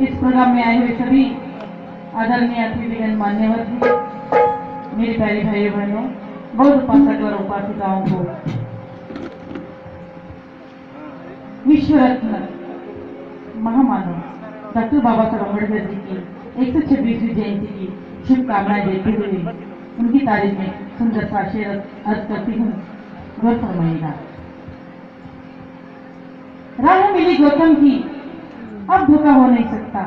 इस प्रोग्राम में आए हुए सभी आदरणीय अतिथिगण मान्यवर जी, मेरे प्यारे भाइयों बहनों बहुत उपासक और उपासिकाओं को विश्व रत्न महामानव डॉक्टर बाबा साहब अंबेडकर जी की एक सौ छब्बीसवीं जयंती की शुभकामनाएँ देते हुए उनकी तारीफ़ में सुंदर सा शेर अर्ज़ करती हूँ। गौर फरमाइएगा राह मिली गौतम की अब धोखा हो नहीं सकता।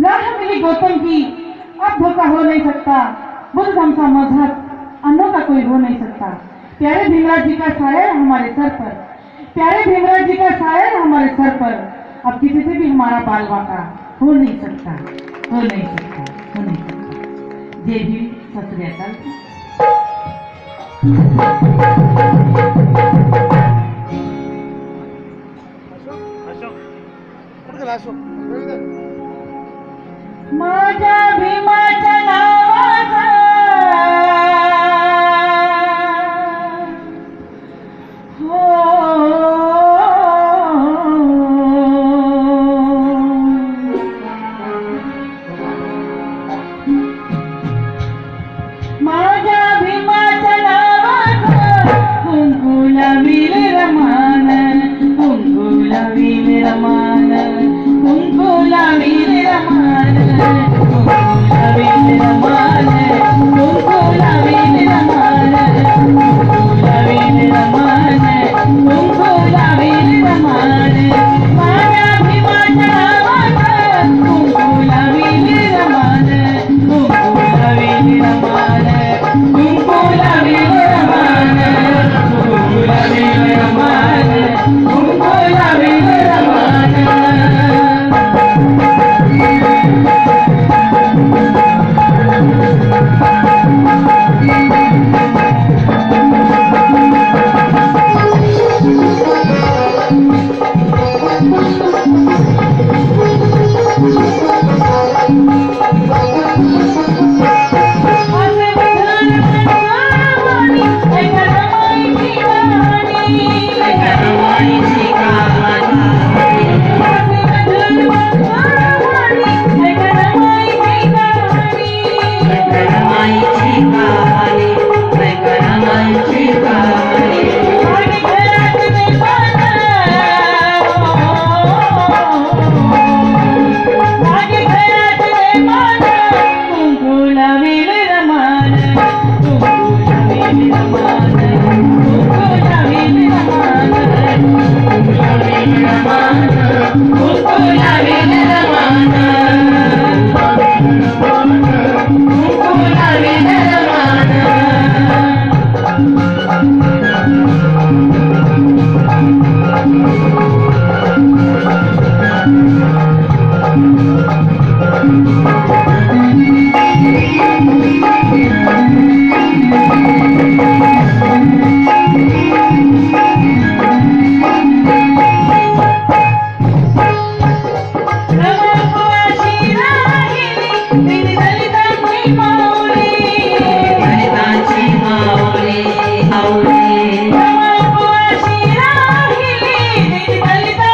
राह मिली गौतम की, अब धोखा हो नहीं सकता। बुद्ध धम सा मज़हब अन्नों का कोई हो नहीं सकता। प्यारे भीमराज जी का साया हमारे सर पर। प्यारे भीमराज जी का साया हमारे सर पर। अब किसी से भी हमारा बाल बाका हो नहीं सकता। हो नहीं सकता। हो नहीं सकता। जय भीम सत Ramana, Unkula Vira Ramana.